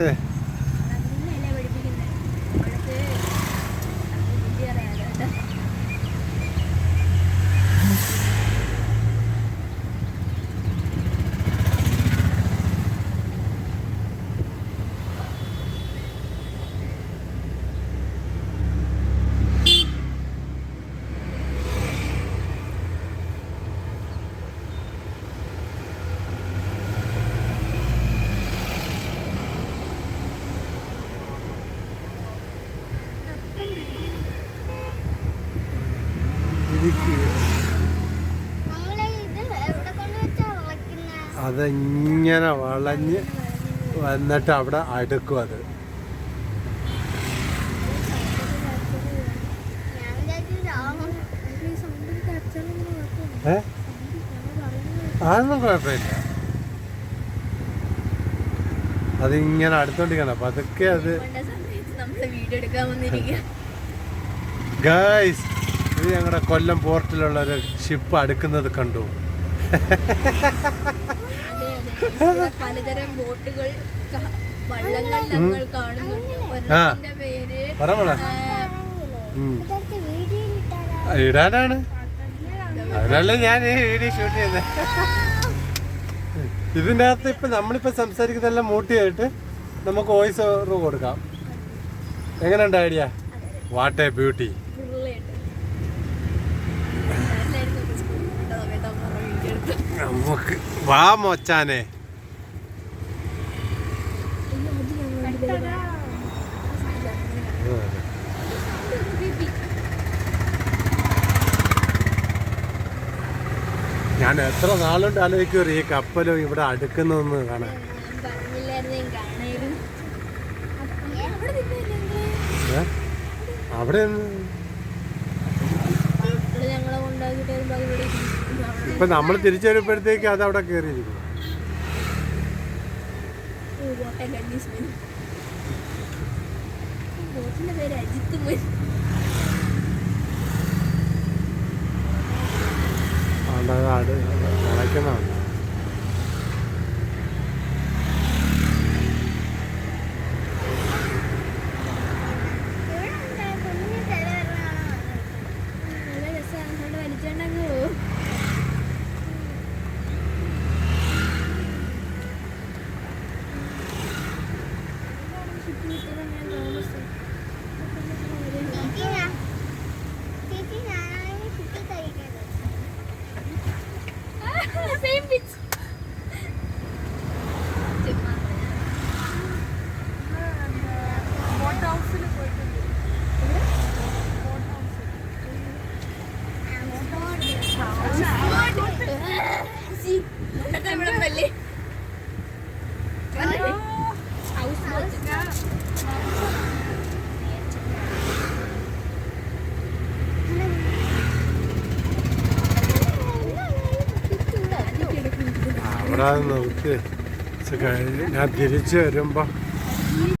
Yeah. അതിങ്ങനെ വളഞ്ഞ് വന്നിട്ട് അവിടെ അടുക്കും അത്. ഏ? അതൊന്നും കുഴപ്പമില്ല. അതിങ്ങനെ അടുത്തോണ്ടിരിക്കണം. പതുക്കെ അത് കൊണ്ട ഇത് ഞങ്ങളുടെ കൊല്ലം പോർട്ടിലുള്ള ഒരു ഷിപ്പ് അടുക്കുന്നത് കണ്ടു. പലതരം ബോട്ടുകൾ വള്ളങ്ങൾ കാണുന്നുണ്ട് പേര് പറ ഇടാനാണ്. അതിനല്ലേ ഞാൻ ഈ വീഡിയോ ഷൂട്ട് ചെയ്യുന്നത് ഇതിന്റെ അകത്ത് ഇപ്പൊ നമ്മളിപ്പോ സംസാരിക്കുന്നതെല്ലാം മൂട്ടിയായിട്ട് നമുക്ക് വോയിസ് ഓവർ കൊടുക്കാം. എങ്ങനെയുണ്ട് ഐഡിയ വാട്ട് എ ബ്യൂട്ടി നമുക്ക് വാ മോച്ചാനെ. ഞാൻ എത്ര നാളുണ്ട് ആലോചിക്കും ഈ കപ്പലും ഇവിടെ അടുക്കുന്നതെന്ന് കാണാൻ. അവിടെ ഇപ്പൊ നമ്മൾ തിരിച്ചു വരുമ്പോഴത്തേക്ക് അത് അവിടെ കയറിയിരിക്കും ഓ, അവിടെ പക്ഷെ കഴിഞ്ഞ് ഞാൻ തിരിച്ചു വരുമ്പോ